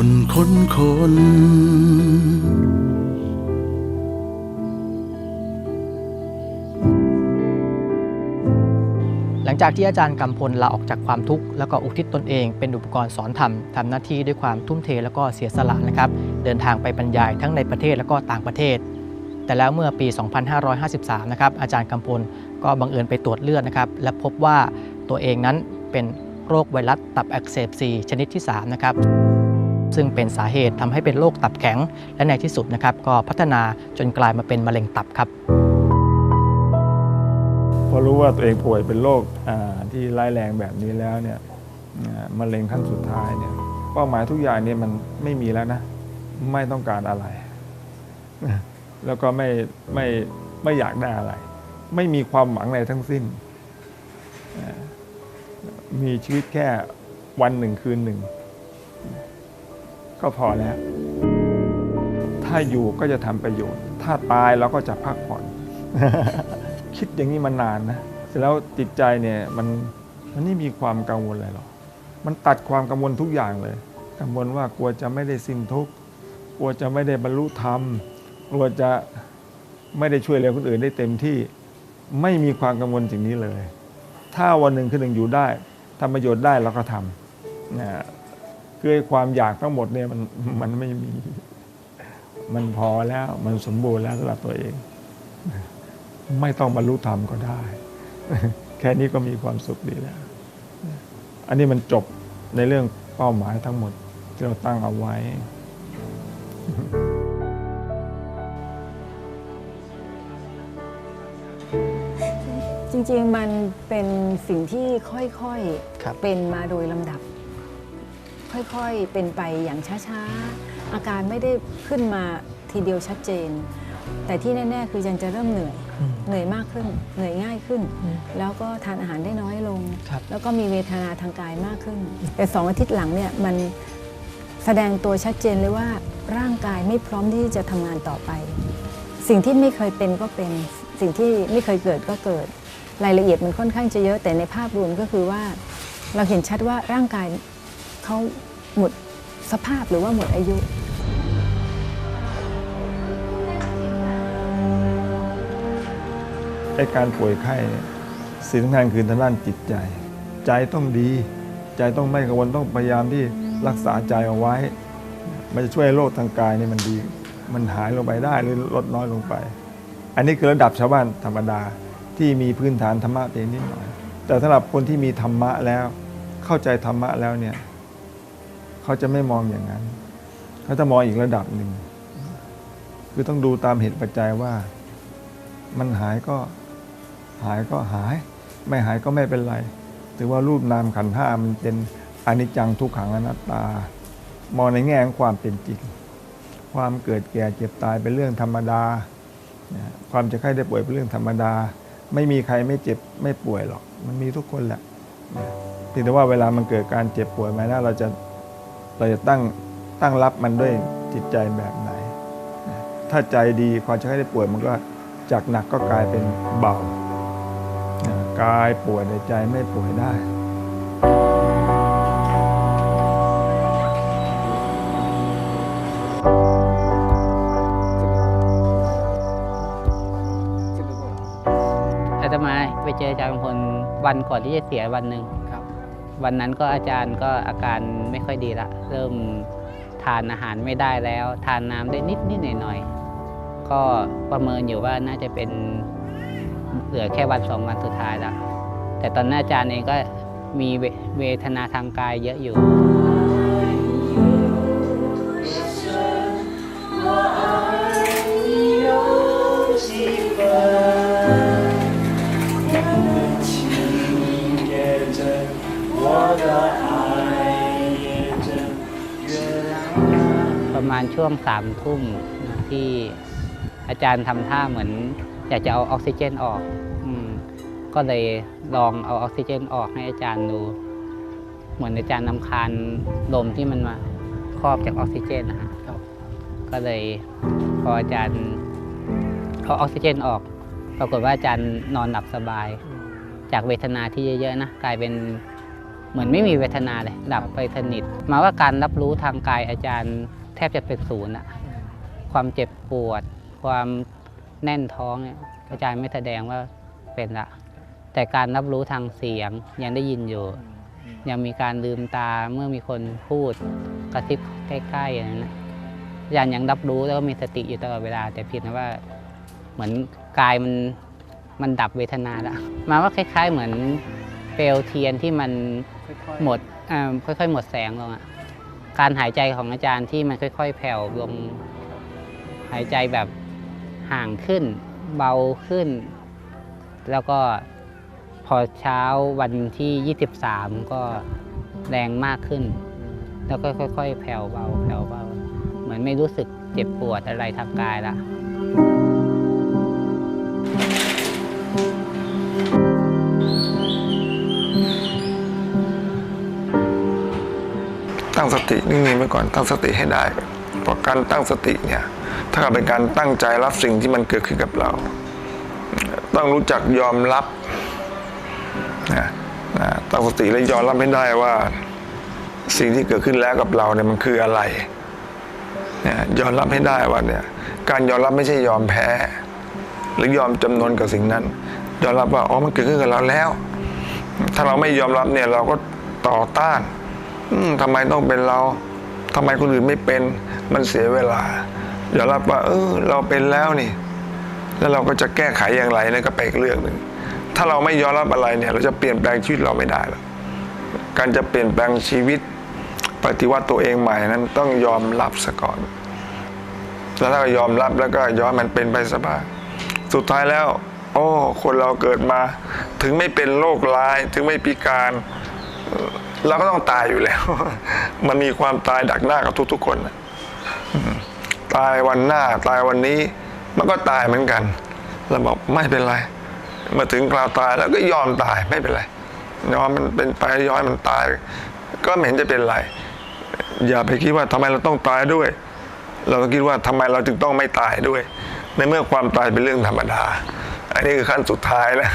คนคนคนหลังจากที่อาจารย์กำพลลาออกจากความทุกข์แล้วก็อุทิศตนเอง เป็นอุปกรณ์สอนธรรมทำหน้าที่ด้วยความทุ่มเทแล้วก็เสียสละนะครับเดินทางไปบรรยายทั้งในประเทศแล้วก็ต่างประเทศ แต่แล้วเมื่อปี 2553 นะครับอาจารย์กำพลก็บังเอิญไปตรวจเลือดนะครับและพบว่าตัวเองนั้นเป็นโรคไวรัสตับอักเสบซีชนิดที่ 3 นะครับ ซึ่งเป็นสาเหตุทำให้เป็นโรคตับแข็ง และในที่สุดนะครับก็พัฒนาจนกลายมาเป็นมะเร็งตับครับพอรู้ว่าตัวเองป่วยเป็นโรคที่ร้ายแรงแบบนี้แล้วเนี่ยมะเร็งขั้นสุดท้ายเนี่ยเป้าหมายทุกอย่างเนี่ยมันไม่มีแล้วนะ ไม่ต้องการอะไร แล้วก็ไม่ไม่ไม่อยากได้อะไร ไม่มีความหวังอะไรทั้งสิ้น มีชีวิตแค่วันหนึ่งคืนหนึ่ง ก็พอแล้ว ถ้าอยู่ก็จะทำประโยชน์ ถ้าตายเราก็จะพักผ่อน คิดอย่างนี้มานานนะเสร็จแล้วจิตใจเนี่ยมันมันไม่มีความกังวลอะไรหรอกมันตัดความกังวลทุกอย่างเลย กังวลว่ากลัวจะไม่ได้สิ้นทุกข์กลัวจะไม่ได้บรรลุธรรม กลัวจะไม่ได้ช่วยเหลือคนอื่นได้เต็มที่ไม่มีความกังวลสิ่งนี้เลย ถ้าวันหนึ่งคือหนึ่งอยู่ได้ทำประโยชน์ได้เราก็ทำนะ คือไอ้ความอยากทั้งหมดเนี่ยมันมันไม่มี มันพอแล้ว มันสมบูรณ์แล้วสำหรับตัวเอง ไม่ต้องบรรลุธรรมก็ได้ แค่นี้ก็มีความสุขดีแล้ว อันนี้มันจบในเรื่องเป้าหมายทั้งหมดที่เราตั้งเอาไว้ จริงๆมันเป็นสิ่งที่ค่อยครับๆเป็นมาโดยลำดับ ค่อยๆเป็นไปอย่างช้าๆ อาการไม่ได้ขึ้นมาทีเดียวชัดเจน แต่ที่แน่ๆ คือยังจะเริ่มเหนื่อยอืมเหนื่อยมากขึ้น เหนื่อยง่ายขึ้นอืมแล้วก็ทานอาหารได้น้อยลงครับแล้วก็มีเวทนาทางกายมากขึ้น แต่สองอาทิตย์หลังเนี่ยมันแสดงตัวชัดเจนเลยว่าร่างกายไม่พร้อมที่จะทำงานต่อไป สิ่งที่ไม่เคยเป็นก็เป็นสิ่งที่ไม่เคยเกิดก็เกิด รายละเอียดมันค่อนข้างจะเยอะแต่ในภาพรวมก็คือว่า เราเห็นชัดว่าร่างกาย เขาหมดสภาพหรือว่าหมดอายุไอ้การป่วยไข้สิ่งสำคัญคือทางด้านจิตใจ ใจต้องดี ใจต้องไม่กังวลต้องพยายามที่รักษาใจเอาไว้ มันจะช่วยโรคทางกายนี่มันดี มันหายลงไปได้หรือลดน้อยลงไป อันนี้คือระดับชาวบ้านธรรมดาที่มีพื้นฐานธรรมะเพียงนิดหน่อย แต่สำหรับคนที่มีธรรมะแล้ว เข้าใจธรรมะแล้วเนี่ย เขาจะไม่มองอย่างนั้น เขาจะมองอีกระดับหนึ่ง คือต้องดูตามเหตุปัจจัยว่า มันหายก็หายก็หาย ไม่หายก็ไม่เป็นไร ถือว่ารูปนามขันธ์ห้ามันเป็นอนิจจังทุกขังอนัตตา มองในแง่ของความเป็นจริง ความเกิดแก่เจ็บตายเป็นเรื่องธรรมดา ความเจะไข้ได้ป่วยเป็นเรื่องธรรมดา ไม่มีใครไม่เจ็บไม่ป่วยหรอก มันมีทุกคนแหละนะเพียงแต่ว่าเวลามันเกิดการเจ็บป่วยมาแล้วเราจะ เราจะตั้งตั้งรับมันด้วยจิตใจแบบไหนนะถ้าใจดีความเจะไข้ได้ป่วยมันก็จากหนักก็กลายเป็นเบานะกายป่วยในใจไม่ป่วยได้อาตมาไปเจออาจารย์กำพลวันก่อนที่จะเสียวันหนึ่งครับวันนั้นก็อาจารย์ก็อาการ ไม่ค่อยดีละ เริ่มทานอาหารไม่ได้แล้ว ทานน้ำได้นิดนิดหน่อยหน่อยก็ประเมินอยู่ว่าน่าจะเป็นเหลือแค่วันสองวันสุดท้ายละแต่ตอนนั้นอาจารย์เองก็มีเวเวทนาทางกายเยอะอยู่ ช่วงสามทุ่มนะที่อาจารย์ทำท่าเหมือน อยากจะเอาออกซิเจนออกอมก็เลยลองเอาออกซิเจนออกให้อาจารย์ดู เหมือนอาจารย์นำคาญลมที่มันมาครอบจากออกซิเจนนะฮะครับก็เลยพออาจารย์เอาออกซิเจนออก ปรากฏว่าอาจารย์นอนหลับสบาย จากเวทนาที่เยอะๆนะกลายเป็นเหมือนไม่มีเวทนาเลย ดับไปสนิทหมายว่าการรับรู้ทางกายอาจารย์ แทบจะเป็นศูนย์อะความเจ็บปวด ความแน่นท้องเนี่ยอาจารย์ไม่แสดงว่าเป็นละ แต่การรับรู้ทางเสียงยังได้ยินอยู่ ยังมีการลืมตาเมื่อมีคนพูดกระซิบใกล้ๆอย่างนั้นนะอาจารย์ยังรับรู้แล้วก็มีสติอยู่ตลอดเวลา แต่เพียงแต่ว่าเหมือนกายมันมันดับเวทนาแล้วหมายว่าคล้าย ๆ เหมือนเปลวเทียนที่มันหมดอ่าค่อยๆหมดแสงลงอะ การหายใจของอาจารย์ที่มันค่อย ๆ แผ่วลงหายใจแบบห่างขึ้น เบาขึ้น แล้วก็พอเช้าวันที่ 23 ก็แรงมากขึ้น แล้วก็ค่อย ๆ แผ่วเบาแผ่วเบา เหมือนไม่รู้สึกเจ็บปวดอะไรทางกายละ ตั้งสตินิ่งๆไว้ก่อนตั้งสติให้ได้เพราะการตั้งสติเนี่ยถ้าเป็นการตั้งใจรับสิ่งที่มันเกิดขึ้นกับเรา ต้องรู้จักยอมรับนะนะตั้งสติและยอมรับให้ได้ว่า สิ่งที่เกิดขึ้นแล้วกับเราเนี่ยมันคืออะไรนี่ยอมรับให้ได้ว่าเนี่ยการยอมรับไม่ใช่ยอมแพ้ หรือยอมจำนนกับสิ่งนั้น ยอมรับว่าอ๋อมันเกิดขึ้นกับเราแล้ว ถ้าเราไม่ยอมรับเนี่ยเราก็ต่อต้าน ทำไมต้องเป็นเราทำไมคนอื่นไม่เป็น มันเสียเวลาอย่ารับว่า เออ เราเป็นแล้วนี่ แล้วเราก็จะแก้ไขอย่างไรนั่นก็ไปนอีกเรื่องหนึ่งถ้าเราไม่ยอมรับอะไรเนี่ย เราจะเปลี่ยนแปลงชีวิตเราไม่ได้หรอกการจะเปลี่ยนแปลงชีวิต ปฏิวัติตัวเองใหม่นั้นต้องยอมรับซะก่อน แล้วถ้าเรายอมรับแล้วก็ยอมมันเป็นไปซะบ้างสุดท้ายแล้ว โอ้ คนเราเกิดมา ถึงไม่เป็นโรคร้าย ถึงไม่พิการ เราก็ต้องตายอยู่แล้ว มันมีความตายดักหน้ากับทุก ๆ คนตายวันหน้าตายวันนี้ มันก็ตายเหมือนกันเราบอกไม่เป็นไรมาถึงคราวตายแล้วก็ยอมตายไม่เป็นไรยอมมันเป็นไปยอมให้มันตาย ก็ไม่เห็นจะเป็นไร อย่าไปคิดว่าทำไมเราต้องตายด้วย เราต้องคิดว่าทำไมเราจึงต้องไม่ตายด้วย ในเมื่อความตายเป็นเรื่องธรรมดา อันนี้คือขั้นสุดท้ายแล้ว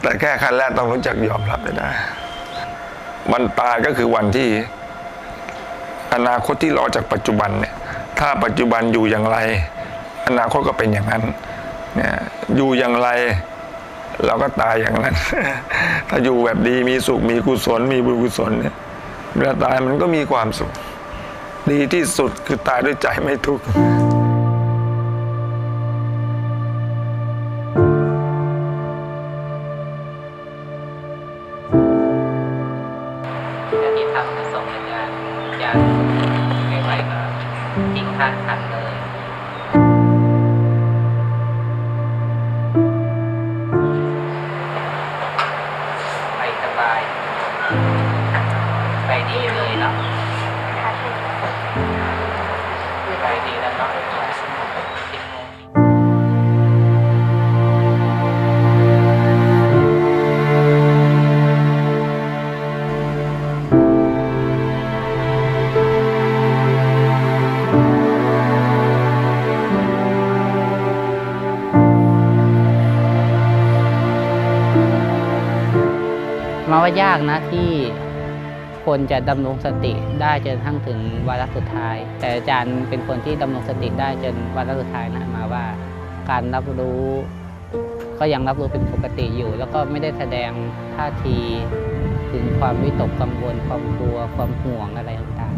แต่แค่ขั้นแรกต้องรู้จักยอมรับได้ วันตายก็คือวันที่ อนาคตที่รอจากปัจจุบันเนี่ย ถ้าปัจจุบันอยู่อย่างไร อนาคตก็เป็นอย่างนั้นเนี่ยอยู่อย่างไร เราก็ตายอย่างนั้น ถ้าอยู่แบบดีมีสุขมีกุศล มีบุญกุศลเนี่ยเวลาตายมันก็มีความสุข ดีที่สุดคือตายด้วยใจไม่ทุกข์ จารย์ไม่ไหวก็ทิ้งข้างคันเลย มาว่ายากนะที่คนจะดำรงสติได้จนทั้งถึงวาระสุดท้าย แต่อาจารย์เป็นคนที่ดำรงสติได้จนวาระสุดท้ายนะมาว่า การรับรู้ ก็ยังรับรู้เป็นปกติอยู่ แล้วก็ไม่ได้แสดงท่าทีถึงความวิตกกังวลความกลัวความห่วงอะไรต่าง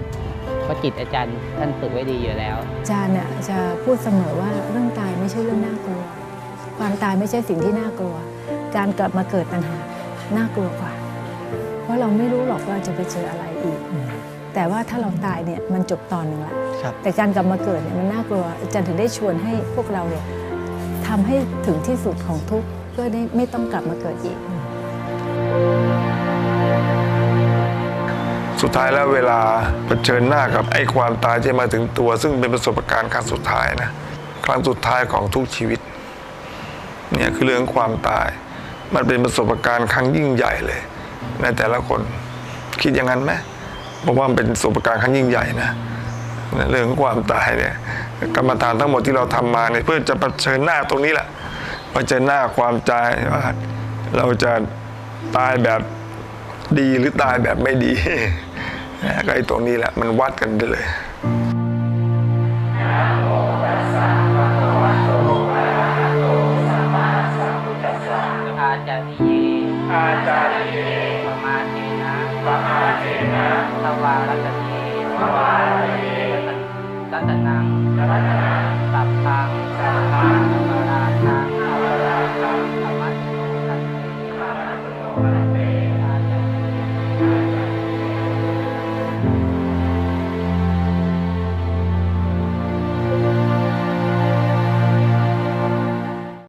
ๆเพราะจิตอาจารย์ท่านฝึกไว้ดีอยู่แล้ว อาจารย์เนี่ยจะพูดเสมอว่าเรื่องตายไม่ใช่เรื่องน่ากลัว ความตายไม่ใช่สิ่งที่น่ากลัว การกลับมาเกิดปัญหา น่ากลัวกว่า เพราะเราไม่รู้หรอกว่าจะไปเจออะไรอีก แต่ว่าถ้าเราตายเนี่ยมันจบตอนหนึ่งละครับแต่การกลับมาเกิดเนี่ยมันน่ากลัวอาจารย์ถึงได้ชวนให้พวกเราเนี่ยทำให้ถึงที่สุดของทุกข์เพื่อได้ไม่ต้องกลับมาเกิดอีก สุดท้ายแล้วเวลาเผชิญหน้ากับไอ้ความตายที่มาถึงตัว ซึ่งเป็นประสบการณ์ครั้งสุดท้ายนะครั้งสุดท้ายของทุกชีวิตเนี่ยคือเรื่องความตาย มันเป็นประสบการณ์ครั้งยิ่งใหญ่เลย ในแต่ละคนคิดอย่างนั้นไหมเพราะว่ามันเป็นประสบการณ์ครั้งยิ่งใหญ่นะเรื่องความตายเนี่ยกรรมฐานทั้งหมดที่เราทำมาเนี่ยเพื่อจะเผชิญหน้าตรงนี้แหละเผชิญหน้าความตายว่าเราจะตายแบบดีหรือตายแบบไม่ดีก็ไอ้ตรงนี้แหละมันวัดกันได้เลย ทวารัตติทวารัตติรัตนังรัตนังสัพพังสัพพัง